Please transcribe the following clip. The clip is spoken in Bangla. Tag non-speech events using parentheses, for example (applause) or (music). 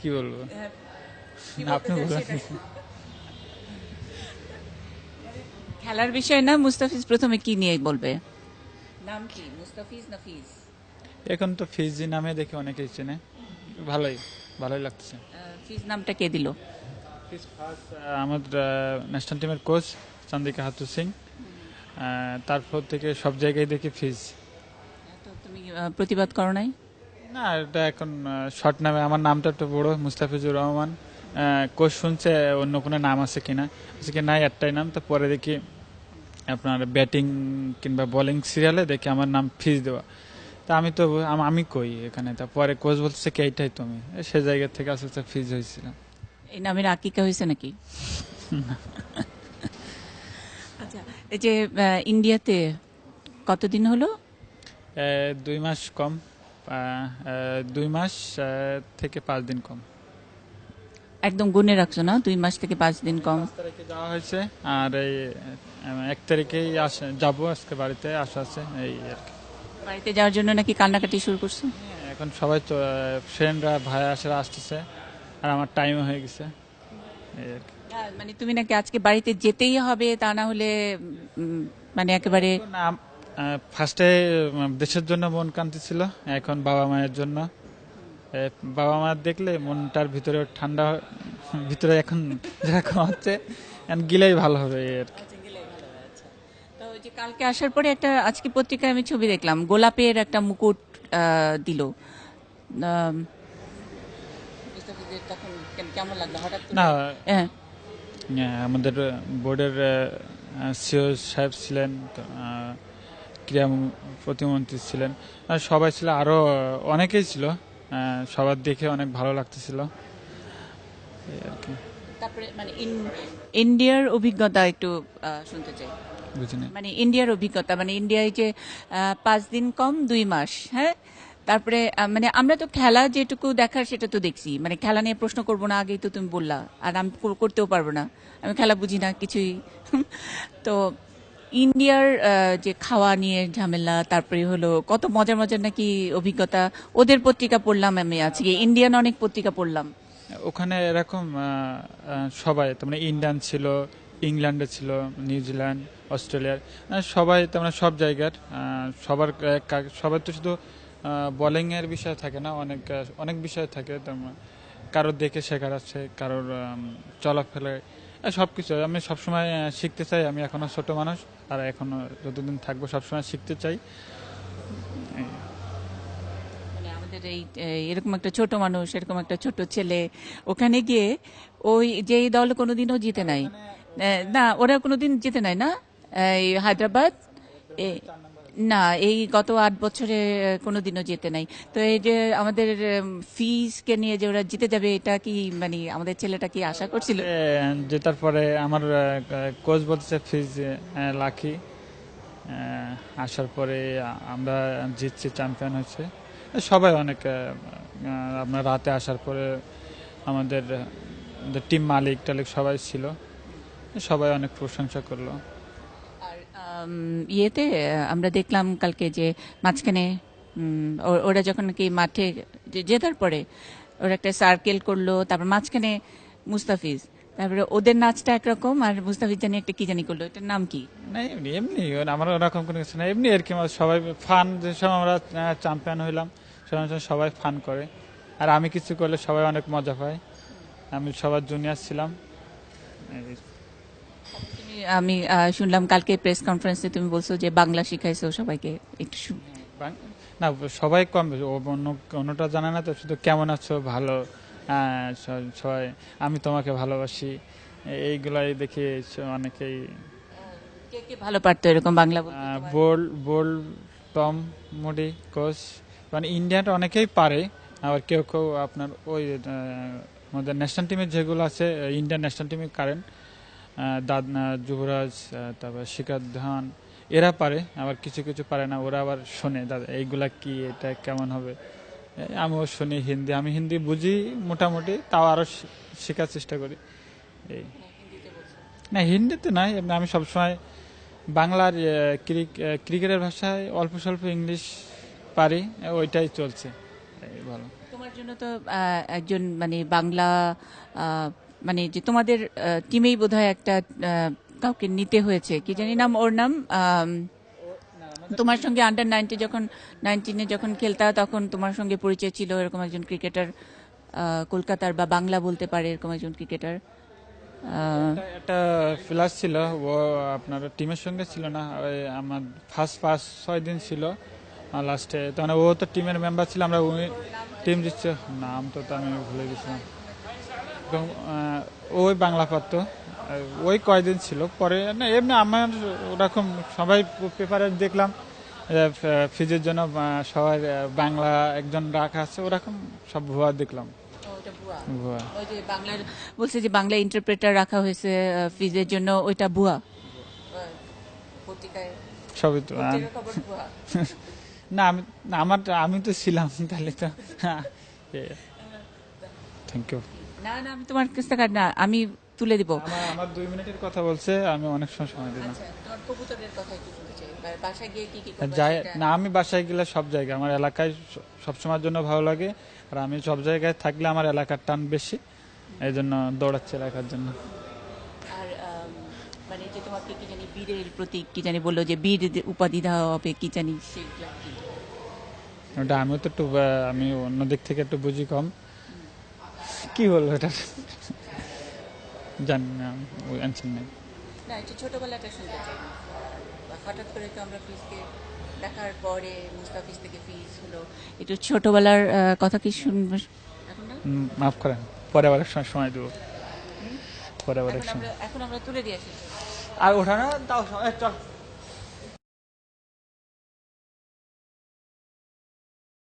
কি বলব? আপনি বলেন। সেটা? খেলার বিষয় না মুস্তাফিজ প্রথমে কি নিয়ে বলবে? নাম কি? মুস্তাফিজ না ফিজ? এখন তো ফিজি নামে দেখে অনেকেই চেনে। ভালোই ভালোই লাগছে। ফিজ নামটা কে দিল? ফিজ ফার্স্ট আমাদের ন্যাশনাল টিমের কোচ চন্দ্রিকা হাতু সিং। তারপর থেকে সব জায়গায় দেখি ফিজ। তো তুমি প্রতিবাদ করো নাই? না এটা এখন শর্ট নামে আমার নামটা একটু বড় মুস্তাফিজুর রহমান। কোচ শুনছে অন্য কোনো নাম আছে কিনা? আছে কি? নাই একটাই নাম। তো পরে দেখি আপনার ব্যাটিং কিংবা বোলিং সিরিয়ালে দেখি আমার নাম ফিজ দেওয়া। তা আমি তো আমি কই এখানে? তা পরে কোচ বলছে কি এইটাই তুমি। সে জায়গা থেকে আস্তে আস্তে ফিজ হয়েছিলাম। এই নামের আকিকা হয়েছে নাকি? (laughs) আচ্ছা এই যে ইন্ডিয়াতে কতদিন হলো? দুই মাস কম। দুই মাস থেকে পাঁচ দিন কম। একদম গুনে রাখছো না? দুই মাস থেকে পাঁচ দিন কম। তারিখে যাওয়া হয়েছে আর এই এক তারিখেই আসা যাব আজকে বাড়িতে আসা আছে এই আর কি। বাড়িতে যাওয়ার জন্য নাকি কান্নাকাটি শুরু করছ? এখন সবাই তো ফ্রেন্ডরা ভাই আসারা আসতেছে আর আমার টাইমও হয়ে গেছে এই আর কি। মানে তুমি নাকি আজকে বাড়িতে যেতেই হবে তা না হলে মানে একেবারে ফার্স্টে দেশের জন্য মন কান্তি ছিল এখন বাবা মায়ের জন্য। বাবা মা দেখলে মনটার ভিতরে ঠান্ডা ভিতরে এখন (laughs) যেরকম হচ্ছে গিলেই ভালো হবে আর কি। তো ওই যে কালকে আসার পরে একটা আজকে পত্রিকায় আমি ছবি দেখলাম গোলাপের একটা মুকুট দিল। কেমন লাগল? হঠাৎ না হ্যাঁ। হ্যাঁ, আমাদের বোর্ডের সিও সাহেব ছিলেন ক্রীড়া প্রতিমন্ত্রী ছিলেন। আর সবাই ছিল আরও অনেকেই ছিল। সবার দেখে অনেক ভালো লাগতেছিল। এই আর কি। তারপরে মানে ইন- ইন্ডিয়ার অভিজ্ঞতা একটু শুনতে চাই। মানে ইন্ডিয়ার অভিজ্ঞতা মানে ইন্ডিয়ায় যে পাঁচ দিন কম দুই মাস হ্যাঁ? তারপরে মানে আমরা তো খেলা যেটুকু দেখার সেটা তো দেখছি। মানে খেলা নিয়ে প্রশ্ন করব না আগেই তো তুমি বললা। আর আমি করতেও পারব না। আমি খেলা বুঝি না কিছুই। (laughs) তো ইন্ডিয়ার যে খাওয়া নিয়ে ঝামেলা তারপরে হলো কত মজার মজার নাকি অভিজ্ঞতা ওদের পত্রিকা পড়লাম আমি আজকে ইন্ডিয়ান অনেক পত্রিকা পড়লাম। ওখানে এরকম সবাই তার মানে ইন্ডিয়ান ছিল ইংল্যান্ডে ছিল নিউজিল্যান্ড অস্ট্রেলিয়ার সবাই তার মানে সব জায়গার সবার সবার তো শুধু বোলিং এর বিষয় থাকে না অনেক অনেক বিষয় থাকে কারোর দেখে শেখার আছে কারোর আম, চলাফেরায় সব কিছু আমি সবসময় শিখতে চাই। আমি এখনও ছোট মানুষ। আর এখনও যতদিন থাকব সবসময় শিখতে চাই। মানে আমাদের এই এরকম একটা ছোট মানুষ এরকম একটা ছোট ছেলে ওখানে গিয়ে ওই যেই দল কোনোদিনও জিতে নাই। আহ, না ওরা কোনোদিন জিতে নাই না? এই হায়দ্রাবাদ না, এই গত আট বছরে কোনো দিনও জিতে নাই। তো এই যে আমাদের ফিজকে নিয়ে যে ওরা জিতে যাবে, এটা কি মানে আমাদের ছেলেটা কি আশা করছিল? জেতার পরে আমার কোচ বলছে ফিজ লাখি আসার পরে আমরা জিতছি চ্যাম্পিয়ন হয়েছে। সবাই অনেক আপনার রাতে আসার পরে আমাদের টিম মালিক, টালিক সবাই ছিল। সবাই অনেক প্রশংসা করল। ইয়েতে, আমরা দেখলাম কালকে যে মাঝখানে ওরা যখন কি মাঠে যে- জেতার পরে ওরা একটা সার্কেল করল, তারপর মাঝখানে মুস্তাফিজ, তারপরে ওদের নাচটা একরকম আর মুস্তাফিজ জানি একটা কি জানি করল, এটার নাম কি? এমনি এমনি আমার ওরকম কোনো কিছু না এমনি আর কি সবাই ফান যেসব আমরা চ্যাম্পিয়ন হইলাম সময় সবাই ফান করে, আর আমি কিছু করলে সবাই অনেক মজা পায়, আমি সবার জুনিয়র ছিলাম আমি শুনলাম কালকে প্রেস কনফারেন্সে তুমি বলছো যে বাংলা শিখাইছো সবাইকে একটু না সবাই কম অন্য অন্যটা জানে না তো শুধু কেমন আছো ভালো সবাই আমি তোমাকে ভালোবাসি। এইগুলাই দেখি অনেকেই কে কে ভালো পারতো এরকম বাংলা বোল বোল টম মুডি কোচ মানে ইন্ডিয়াটা অনেকেই পারে আবার কেউ কেউ আপনার ওই আমাদের ন্যাশনাল টিমের যেগুলো আছে ইন্ডিয়ান ন্যাশনাল টিমে কারেন্ট। দাদ যুবরাজ তারপর শিকার ধান, এরা পারে, আবার কিছু কিছু পারে না, ওরা আবার শোনে, দাদা, এইগুলা কি, এটা কেমন হবে? আমিও শুনি হিন্দি, আমি হিন্দি বুঝি মোটামুটি, তাও আরও শি- শেখার চেষ্টা করি। এই। না, হিন্দিতে এমনি আমি সবসময় বাংলার ক্রিকেটের ভাষায় অল্প স্বল্প ইংলিশ পারি ওইটাই চলছে। ভালো তোমার জন্য তো একজন মানে বাংলা মানে যে তোমাদের টিমেই বোধহয় একটা কাউকে নিতে হয়েছে। কি জানি নাম, ওর নাম তোমার সঙ্গে আন্ডার নাইনটি যখন নাইনটিনে যখন খেলতা, তখন তোমার সঙ্গে পরিচয় ছিল এরকম একজন ক্রিকেটার কলকাতার বা বাংলা বলতে পারে এরকম একজন ক্রিকেটার একটা- প্লেয়ার ছিল, ও আপনার টিমের সঙ্গে ছিল না, ওই আমার ফার্স্ট ফার্স্ট ছয় দিন ছিল লাস্টে তখন ও তো টিমের মেম্বার ছিল, আমরা টিম দিচ্ছে, নাম তো আমি ভুলে গেছিলাম। আহ, ওই বাংলা পারত ওই কয়দিন ছিল। পরে না এমনি আমার ওরকম সবাই পেপারে দেখলাম ফিজের জন্য সবাই বাংলা একজন রাখা আছে ওরকম সব ভুয়া দেখলাম। ভুয়া। বাংলার বলছে যে বাংলা ইন্টারপ্রেটার রাখা হয়েছে ফিজের জন্য ওইটা ভুয়া। সবই তো না আমি আমার আমি তো ছিলাম তাহলে তো থ্যাংক ইউ না না আমি তোমার কাছ থেকে না আমি তুলে দিব। আমার আমার দুই মিনিটের কথা বলছে আমি অনেক সময় সময় দিলাম। আচ্ছা না আমি বাসায় গেলে সব জায়গায় আমার এলাকায় স- সবসময়ের জন্য ভালো লাগে। আর আমি সব জায়গায় থাকলে আমার এলাকার টান বেশি এই জন্য দৌড়াচ্ছি এলাকার জন্য। মানে যে তোমাকে কি জানি বীরের প্রতীক কি জানি বলল যে বীর উপাধি দেওয়া হবে কি জানি ওটা আমিও তো একটু আমি অন্য দিক থেকে একটু বুঝি কম। কি বলব এটা? জানি না ওই অ্যান্সার নেই। না একটু ছোটবেলাটা শুনতে চাই। হঠাৎ করে তো আমরা ফিজকে দেখার পরে মুস্তাফিজ থেকে ফিজ হলো। একটু ছোটবেলার কথা কি শুনবে? এখন মাফ করেন পরে আবার সময় সময় দেবো। পরে আবার এখন সময়। আমরা এখন আমরা তুলে দিয়ে আসি। আর ওঠানো তাও সময় চল।